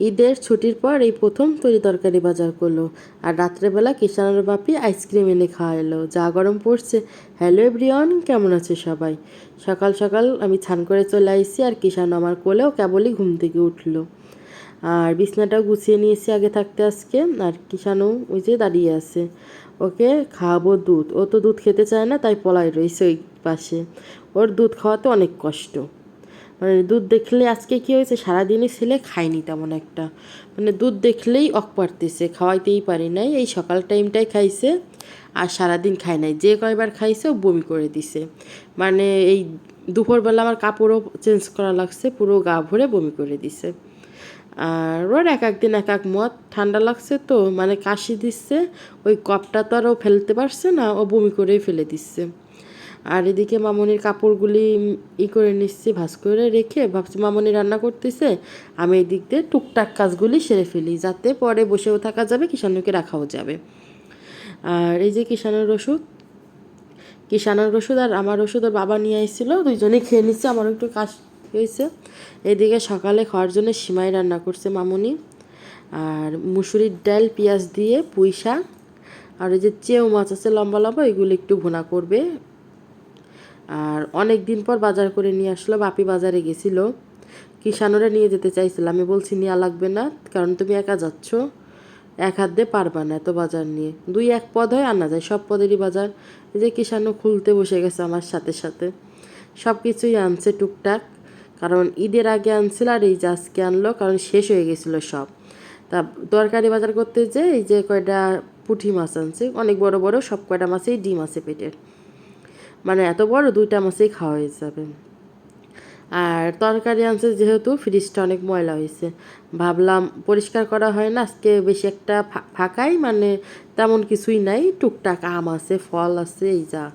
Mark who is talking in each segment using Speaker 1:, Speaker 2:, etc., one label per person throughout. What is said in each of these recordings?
Speaker 1: ঈদের ছুটির পর এই প্রথম তরি তরকারি বাজার করল। আর রাত্রেবেলা কিষানের বাপি আইসক্রিম এনে খাওয়ালো। যা গরম পড়ছে। হ্যালো এভরিওয়ান, কেমন আছে সবাই? সকাল সকাল আমি ছান করে চলে আইসি আর কিষান আমার কোলেও কেবলই ঘুম থেকে উঠল। আর বিছনাটাও গুছিয়ে নিয়েছি আগে থাকতে আজকে। আর কিষানও ওই যে দাঁড়িয়ে আছে। ওকে খাওয়াবো দুধ। ও তো দুধ খেতে চায় না, তাই পলাই রয়েছে ওই পাশে। ওর দুধ খাওয়াতে অনেক কষ্ট। মানে দুধ দেখলে আজকে কী হয়েছে? সারাদিনই ছেলে খায়নি তেমন একটা। মানে দুধ দেখলেই অক পারতেছে খাওয়াইতেই পারি নাই, এই সকাল টাইমটাই খাইছে আর সারাদিন খায় নাই। যে কয়বার খাইছে ও বমি করে দিছে। মানে এই দুপুরবেলা আমার কাপড়ও চেঞ্জ করা লাগছে, পুরো গা ভরে বমি করে দিছে। আর ওর এক একদিন এক এক মত ঠান্ডা লাগছে তো মানে কাশি দিচ্ছে, ওই কপটা তো আর ও ফেলতে পারছে না, ও বমি করেই ফেলে দিচ্ছে। আর এদিকে মামনির কাপড়গুলি ই করে নিচ্ছি ভাস করে রেখে ভাবছি মামনি রান্না করতেছে। আমি এই দিক দিয়ে টুকটাক কাজগুলি সেরে ফেলি যাতে পরে বসেও থাকা যাবে, কিষাণুকে রাখাও যাবে। আর এই যে কিষাণের ওষুধ কিষাণের ওষুধ আর আমার ওষুধ ওর বাবা নিয়ে এসেছিল দুইজনেই খেয়ে নিচ্ছে আমার একটু কাজ হয়েছে। এদিকে সকালে খাওয়ার জন্য সিমাই রান্না করছে মামনি। আর মুসুরির ডাল, পেঁয়াজ দিয়ে পুঁই শাক। আর ওই যে চেউ মাছ আছে, লম্বা লম্বা এগুলো একটু ভুনা করবে। আর অনেক দিন পর বাজার করে নিয়ে আসলো, বাপি বাজারে গেছিল। কিষানোরা নিয়ে যেতে চাইছিল আমি বলছি, নেওয়া লাগবে না, কারণ তুমি একা যাচ্ছ। এক হাত দিয়ে পারবা না এত বাজার নিয়ে। দুই এক পদ হয় আনা যায়, সব পদেরই বাজার। যে কিষানো খুলতে বসে গেছে আমার সাথে সাথে। সব কিছুই আনছে টুকটাক, কারণ ঈদের আগে আনছিল আর এই যে আজকে আনলো, কারণ শেষ হয়ে গেছিল সব। তা তরকারি বাজার করতে যে এই যে কয়টা পুঁটি মাছ আনছে, অনেক বড় বড়, সব কয়টা মাছেই ডিম আছে পেটের। মানে এত বড় দুইটা মাছেই খাওয়া হয়ে যাবে। আর তরকারি আনছে যেহেতু, ফ্রিজটা অনেক ময়লা হয়েছে। ভাবলাম পরিষ্কার করা হয় না, আজকে বেশি একটা ফাঁকাই মানে তেমন কিছুই নাই। টুকটাক আম আছে, ফল আছে, এই যা।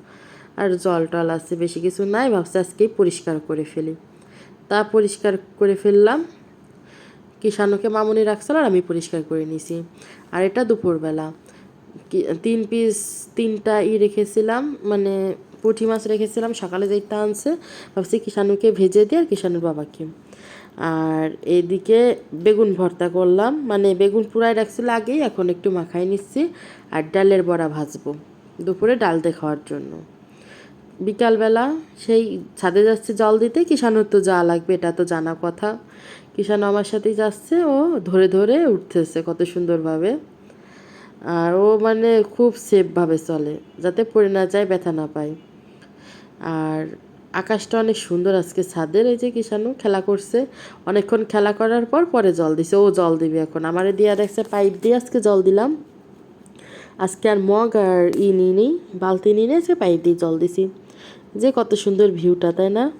Speaker 1: আর জল টল আছে, বেশি কিছু নাই, ভাবছি আজকেই পরিষ্কার করে ফেলি। তা পরিষ্কার করে ফেললাম। কিষানুকে মামুনি রাখছিল আর আমি পরিষ্কার করে নিছি। আর এটা দুপুরবেলা। তিন পিস তিনটা ই রেখেছিলাম মানে পুঁটি মাছ রেখেছিলাম, সকালে যেটা আনছে, ভাবছি কিষানুকে ভেজে দিই আর কিষানুর বাবাকে। আর এদিকে বেগুন ভর্তা করলাম মানে বেগুন পুরাই রাখছিল আগেই, এখন একটু মাখাই নিচ্ছি আর ডালের বড়া ভাজবো দুপুরে ডাল খাওয়ার জন্য। বিকালবেলা সেই ছাদে যাচ্ছে জল দিতে কিষানুর তো যা লাগবে, এটা তো জানা কথা। কিষানু আমার সাথেই যাচ্ছে, ও ধরে ধরে উঠতেছে কত সুন্দরভাবে। আর ও মানে খুব সেফভাবে চলে, যাতে পড়ে না যায়, ব্যথা না পায়। আর আকাশটা অনেক সুন্দর আজকে। ছাদের এই যে কিষানু খেলা করছে, অনেকক্ষণ খেলা করার পর পরে জল দিছে। ও জল দিবে এখন। আমারে দিয়ে দেখছে পাইপ দিয়ে আজকে জল দিলাম। আজকে আর মগ আর ই নিই বালতি নিয়ে নিয়ে পাইপ দিয়ে জল দিছি। যে কত সুন্দর ভিউটা, তাই না?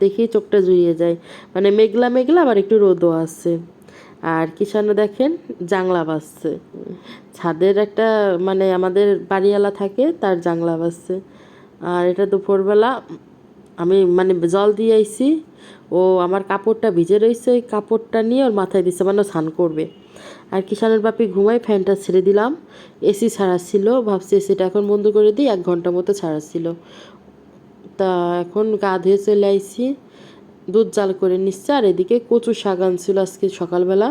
Speaker 1: দেখি চোখটা জুড়িয়ে যায়। মানে মেঘলা মেঘলা, আবার একটু রোদও আছে। আর কিষানু দেখেন, জাংলা বাজছে। ছাদের একটা মানে আমাদের বাড়িওয়ালা থাকে, তার জাংলা বাজছে। আর এটা দুপুরবেলা, আমি মানে জল দিয়ে আইছি। ও আমার কাপড়টা ভিজে রয়েছে ওই কাপড়টা নিয়ে ওর মাথায় দিচ্ছে মানে স্নান করবে। আর কিষানের বাপি ঘুমাই ফ্যানটা ছেড়ে দিলাম। এসি ছাড়া ছিল ভাবছি এসিটা এখন বন্ধ করে দিই, এক ঘণ্টা মতো ছাড়া ছিল তা এখন গা ধুয়ে চলে আইছি, দুধ জাল করে নিচ্ছে, আর এদিকে কচু শাক আনছিল আজকে সকালবেলা।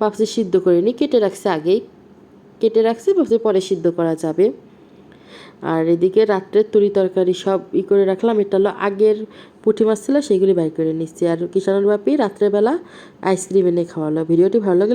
Speaker 1: ভাবছি সিদ্ধ করে নিই কেটে রাখছে আগেই। কেটে রাখছি, ভাবছি পরে সিদ্ধ করা যাবে। আর এদিকে রাত্রের তরি তরকারি সব ই করে রাখলাম। এটা হলো আগের পুঁটি মাছ ছিল সেগুলি বাইর করে নিচ্ছি। আর কিষানুর বাপি রাত্রেবেলা আইসক্রিম এনে খাওয়ালো। ভিডিওটি ভালো লাগে